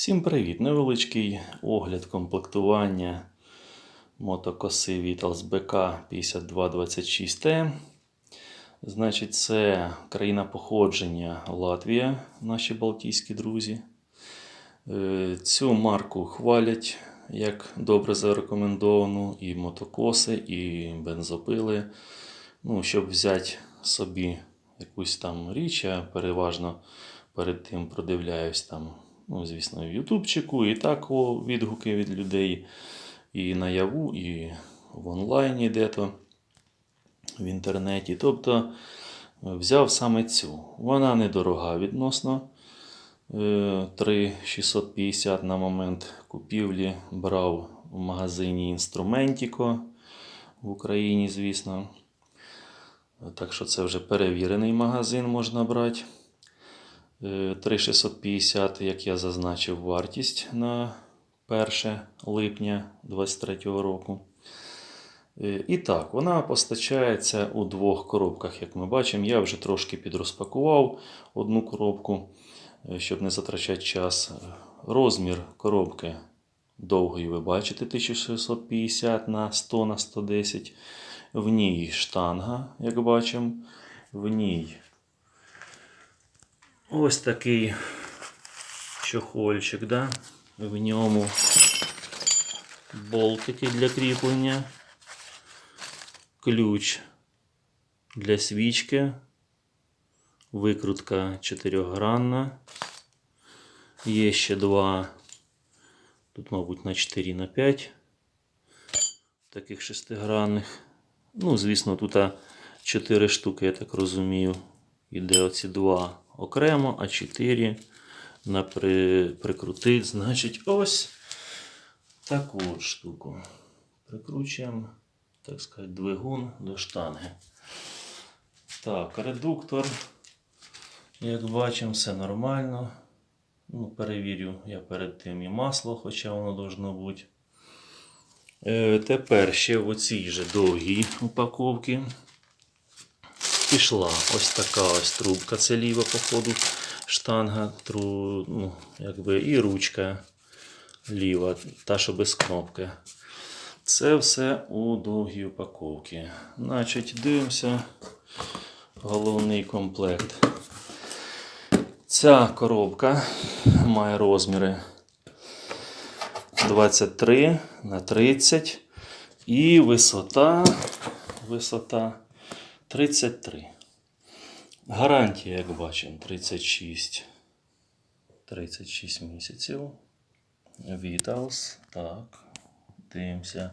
Всім привіт! Невеличкий огляд комплектування мотокоси Vitals BK 5226T. Значить, це країна походження Латвія, наші балтійські друзі. Е, Цю марку хвалять як добре зарекомендовану і мотокоси, і бензопили. Ну, щоб взяти собі якусь там річ, я переважно перед тим продивляюсь там, ну, звісно, в Ютубчику, і так о, відгуки від людей і наяву, і в онлайні де-то в інтернеті. Тобто е, взяв саме цю. Вона недорога відносно. Е, 3,650 на момент купівлі брав в магазині Інструментіко в Україні, звісно. Так що це вже перевірений магазин можна брати. Е, 3,650, як я зазначив, вартість на 1 липня 2023 року. Е, І так, вона постачається у двох коробках, як ми бачимо. Я вже трошки підрозпакував одну коробку, е, щоб не затрачати час. Розмір коробки довгої ви бачите 1650 на 100 на 110. В ній штанга, як бачимо. В ній ось такий чохольчик, да? в ньому болтики для кріплення, ключ для свічки, викрутка чотирьохгранна. Є ще два, тут, мабуть, на 4 на 5 таких шестигранних. Ну, звісно, тут 4 штуки, я так розумію. Іде оці два окремо, а 4 на при... прикрутить. Значить, ось таку от штуку. Прикручуємо, так сказати, двигун до штанги. Так, редуктор. Як бачимо, все нормально. Ну, перевірю я перед тим і масло, хоча воно должно бути. Е, тепер ще в оцій же довгій упаковці пішла ось така ось трубка. Це ліва, походу, штанга, тру, ну, якби, і ручка ліва, та, що без кнопки. Це все у довгій упаковці. Значить, дивимося головний комплект. Ця коробка має розміри 23 на 30 і висота, висота 33. Гарантія, як бачимо, 36, 36 місяців. Vitals. Так. Дивимося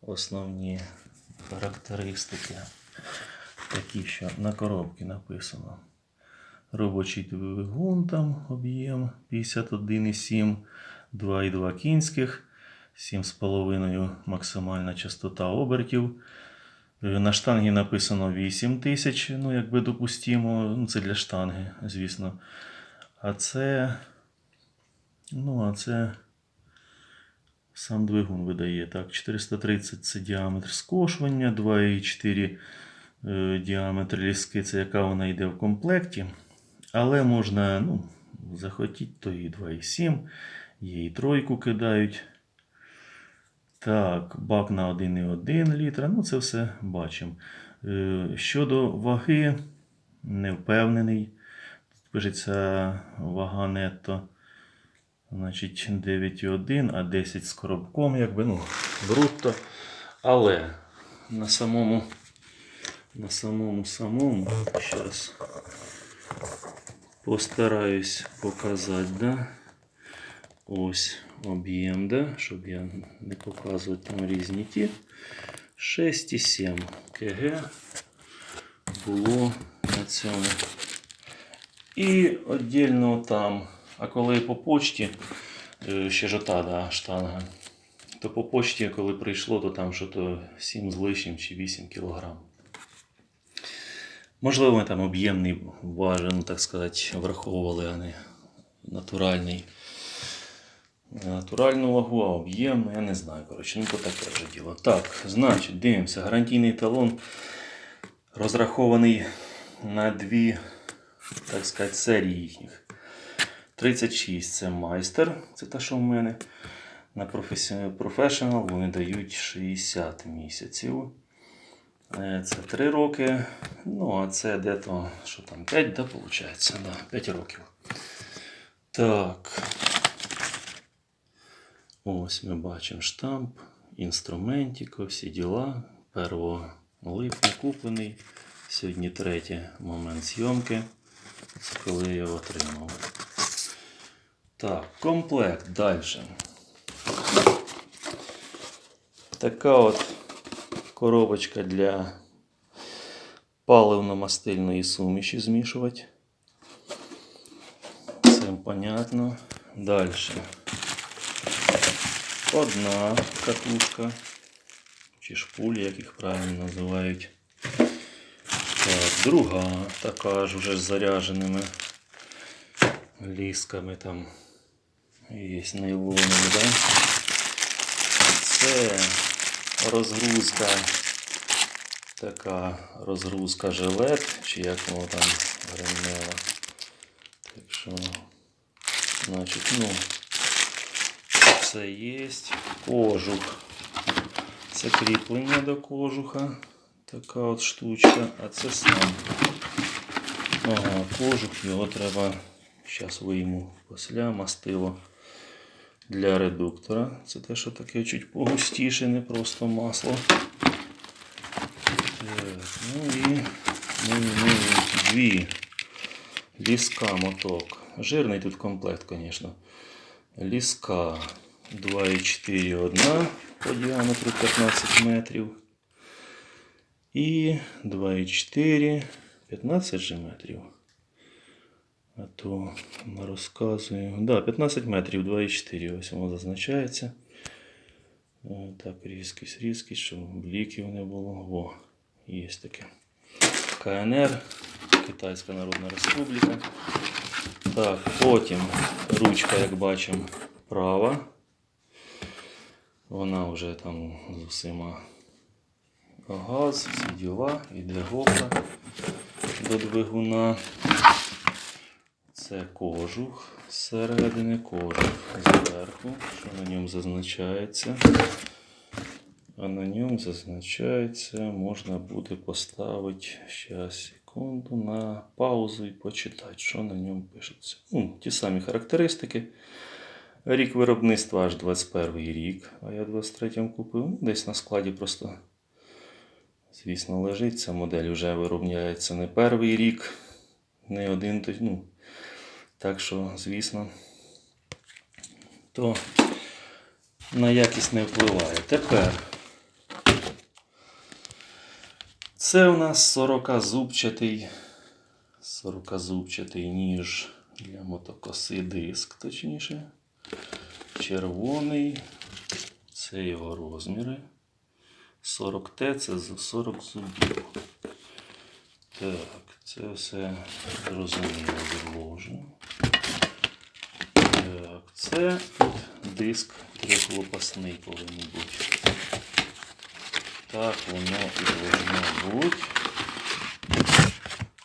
основні характеристики. Такі, що на коробці написано. Робочий двигун там об'єм 51,7, 2,2 кінських, 7,5 максимальна частота обертів. На штангі написано 8 тисяч, ну якби допустимо, ну це для штанги, звісно. А це. Ну, а це сам двигун видає. Так, 430 це діаметр скошування, 2,4 е, діаметр ліски, це яка вона йде в комплекті. Але можна, ну, захотіти, то і 2,7. Є і тройку кидають. Так, бак на 1,1 літра. Ну, це все бачимо. Е, Щодо ваги, не впевнений. Тут пишеться вага нетто. Значить, 9,1, а 10 з коробком, якби, ну, брутто. Але на самому, на самому самому, ще раз постараюсь показати, да? Ось об'єм, да? щоб я не показувати там різні ті. 6,7 кг було на цьому. І віддільно там, а коли по почті, е, ще ж ота, да, штанга, то по почті, коли прийшло, то там що то 7 з лишнім чи 8 кг. Можливо, там об'ємний важен, так сказати, враховували, а не натуральний. Натуральну вагу, а об'ємну, я не знаю. Коротше, ну то таке вже діло. Так, значить, дивимося. Гарантійний талон розрахований на дві, так сказати, серії їхніх. 36 це майстер, це те, що в мене. На професіонал вони дають 60 місяців. Е, Це 3 роки. Ну, а це де-то, що там, 5, да, виходить? Да, 5 років. Так. Ось ми бачимо штамп, інструментіко, всі діла. 1 липня куплений. Сьогодні третій момент зйомки, коли я його отримав. Так, комплект далі. Така от коробочка для паливно-мастильної суміші змішувати. Це понятно. Далі. Одна катушка, чи шпулі, як їх правильно називають. Так, друга така ж уже з зарядженими лісками там є нейлонові, да? Це розгрузка, така розгрузка жилет, чи як воно там гремело. Так що, значить, ну, це є кожух. Це кріплення до кожуха. Така от штучка, а це сам. Ага, кожух, його треба. Зараз вийму після мастило для редуктора. Це те, що таке чуть погустіше, не просто масло. Так, ну і ну, ну, дві ліска моток. Жирний тут комплект, звісно. Ліска 2,4 одна по діаметру 15 метрів. І 2,4 15 же метрів. А то розказую. Да, 15 метрів 2,4. Ось воно зазначається. Е, Так, різкість, різкість, щоб бліків не було. Во, є таке. КНР, Китайська Народна Республіка. Так, потім ручка, як бачимо, права. Вона вже там з усіма газ, всі діла, іде гопка до двигуна. Це кожух зсередини, кожух зверху, що на ньому зазначається. А на ньому зазначається, можна буде поставити зараз секунду на паузу і почитати, що на ньому пишеться. Ну, ті самі характеристики. Рік виробництва аж 21 рік, а я 23-м купив. Ну, Десь на складі просто, звісно, лежить. Ця модель вже виробляється не перший рік, не один. Ну, так що, звісно, то на якість не впливає. Тепер це у нас 40-зубчатий, 40-зубчатий ніж для мотокоси диск, точніше. Червоний, це його розміри. 40Т це з 40 зубів. Так, це все зрозуміло відложу. Так, це тут диск трьохлопасний повинен бути. Так воно і повинно бути.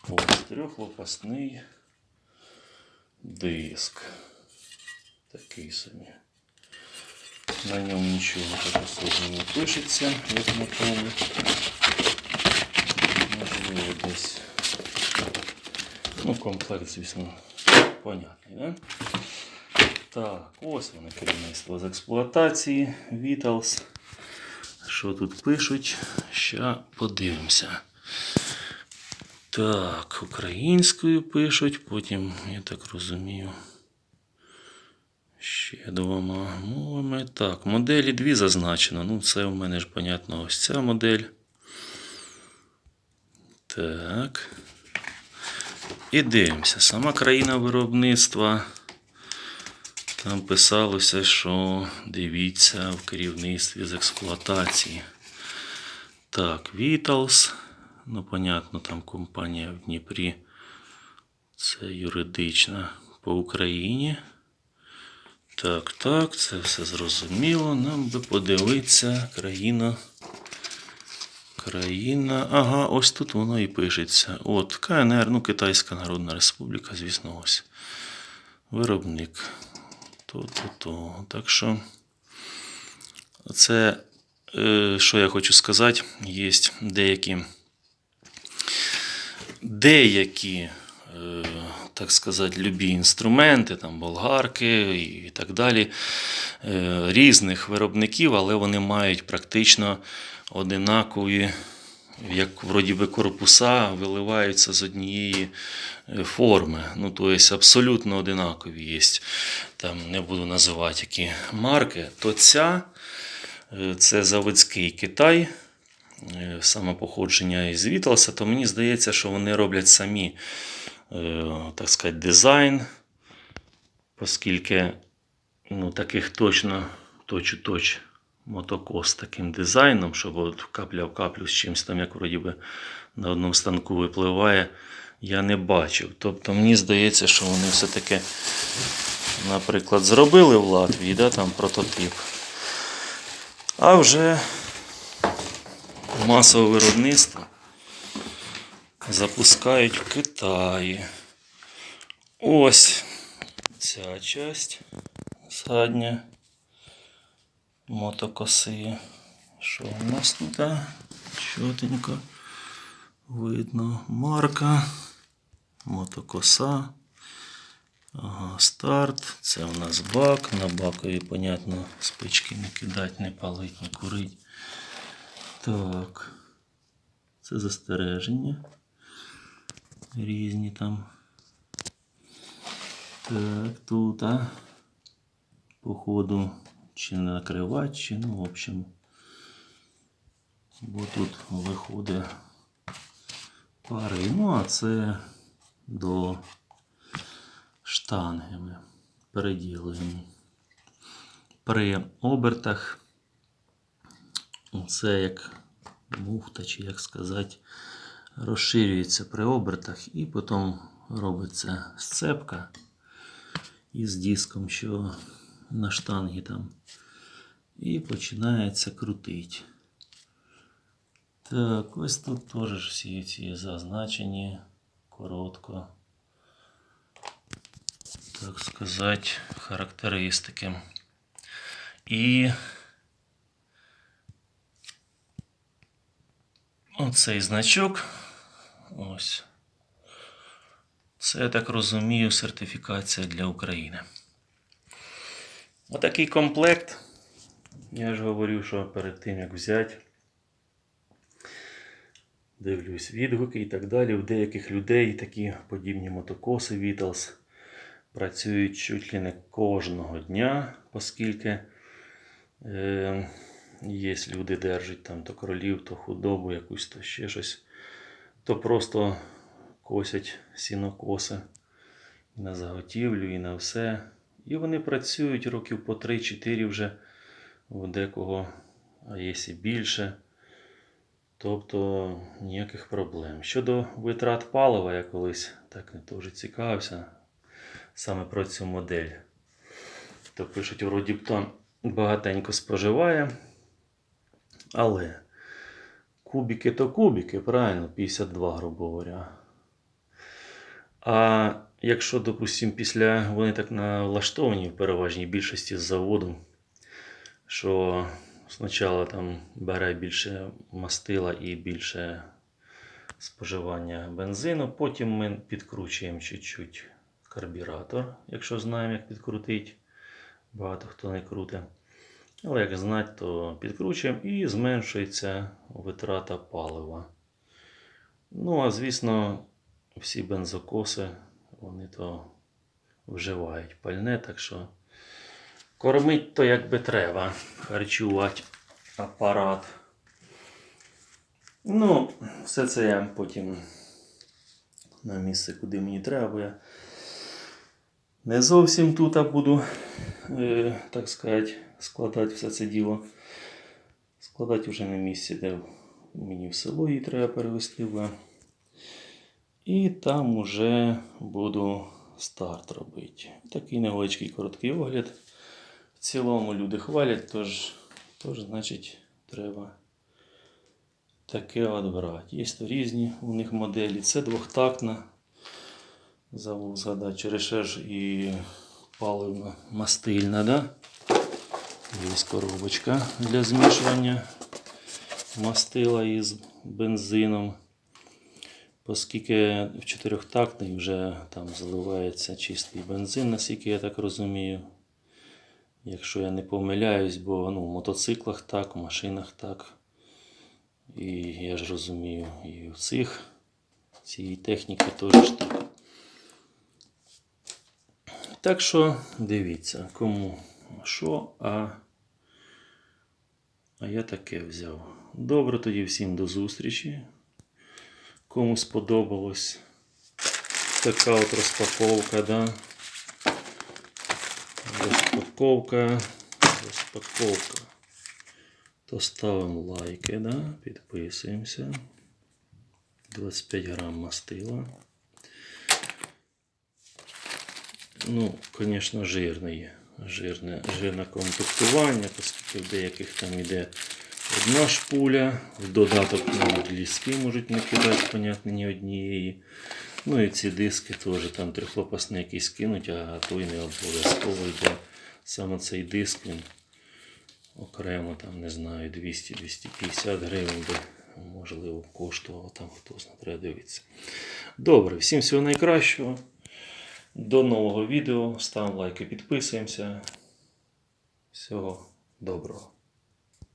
Ось трьохлопасний диск. Такий собі. На ньому нічого так особливо не пишеться, як на тому. Можливо, десь. Ну, комплект, звісно, понятний, да? Так, ось воно керівництво з експлуатації, Vitals. Що тут пишуть? Ща подивимося. Так, українською пишуть, потім, я так розумію, ще двома мовами. Так, моделі дві зазначено. Ну, це у мене ж, понятно, ось ця модель. Так. І дивимося. Сама країна виробництва. Там писалося, що дивіться в керівництві з експлуатації. Так, Vitals. Ну, понятно, там компанія в Дніпрі. Це юридична по Україні. Так, так, це все зрозуміло. Нам би подивитися країна. Країна. Ага, ось тут воно і пишеться. От, КНР, ну, Китайська Народна Республіка, звісно, ось. виробник. То-то-то. Так що це, е, що я хочу сказати, є деякі, деякі, е, так сказати, любі інструменти, там болгарки і так далі, е, різних виробників, але вони мають практично одинакові, як вроді би корпуса, виливаються з однієї е, форми. Ну, тобто абсолютно одинакові є. Там не буду називати які марки. То ця е, це заводський Китай, саме походження із Вітлса, то мені здається, що вони роблять самі, так сказати, дизайн, оскільки ну, таких точно точ-у-точ мотокос з таким дизайном, щоб от капля в каплю з чимось там, як вроді би на одному станку випливає, я не бачив. Тобто мені здається, що вони все-таки, наприклад, зробили в Латвії, да, там прототип. А вже масове виробництво запускають в Китаї. Ось ця часть задня мотокоси. Що у нас тут? Чотенько видно марка, мотокоса. Ага, старт. Це у нас бак. На бакові, понятно, спички не кидати, не палить, не курить. Так. Це застереження. Різні там. Так, тут, а. Походу, чи не накривати, чи, ну, в общем. Бо тут виходить пари. Ну, а це до штанги ми переділуємо. При обертах це як муфта, чи як сказати, розширюється при обертах і потім робиться сцепка із диском, що на штангі там. І починається крутити. Так, ось тут теж всі ці зазначені коротко. Так сказати, характеристики. І оцей значок. Ось. Це, я так розумію, сертифікація для України. Отакий комплект. Я ж говорю, що перед тим як взяти, дивлюсь відгуки і так далі. У деяких людей такі подібні мотокоси Beatles працюють чуть ли не кожного дня, оскільки е, є люди держать там то кролів, то худобу, якусь, то ще щось, то просто косять сінокоси на заготівлю і на все. І вони працюють років по 3-4 вже у декого, а є і більше. Тобто ніяких проблем. Щодо витрат палива, я колись так теж цікавився саме про цю модель. То пишуть, вроді б то багатенько споживає. Але кубики то кубики, правильно, 52, грубо говоря. А якщо, допустимо, після вони так налаштовані в переважній більшості з заводу, що спочатку там бере більше мастила і більше споживання бензину, потім ми підкручуємо чуть-чуть карбюратор, якщо знаємо, як підкрутити. Багато хто не крутить. Але як знати, то підкручуємо і зменшується витрата палива. Ну, а звісно, всі бензокоси, вони то вживають пальне, так що кормить то як би треба, харчувати апарат. Ну, все це я потім на місце, куди мені треба. Я не зовсім тут а буду, е, так сказати, складати все це діло. Складати вже на місці, де мені в село її треба перевезти. бо і там уже буду старт робити. Такий невеличкий короткий огляд. В цілому люди хвалять, тож, тож значить, треба таке от брати. Є різні у них моделі. Це двохтактна. Забув згадати, через ще ж і паливно мастильна, да? Є коробочка для змішування мастила із бензином. Оскільки в чотирьохтактний вже там заливається чистий бензин, наскільки я так розумію. Якщо я не помиляюсь, бо ну, в мотоциклах так, в машинах так. І я ж розумію, і в цих цієї техніки теж так. Так що дивіться, кому що, а, а я таке взяв. Добре, тоді всім до зустрічі. Кому сподобалось така от розпаковка, да? Розпаковка, розпаковка. То ставимо лайки, да? підписуємося. 25 грам мастила. Ну, звісно, жирний. Жирне, жирне комплектування, оскільки в деяких там іде одна шпуля, в додаток навіть ліски можуть не кидати, понятно, ні однієї. Ну і ці диски теж там трихлопасний якийсь кинуть, а той не обов'язково йде. Саме цей диск він окремо там, не знаю, 200-250 гривень би можливо коштувало там хтось не треба дивитися. Добре, всім всього найкращого. До нового відео. Ставимо лайки, підписуємося. Всього доброго.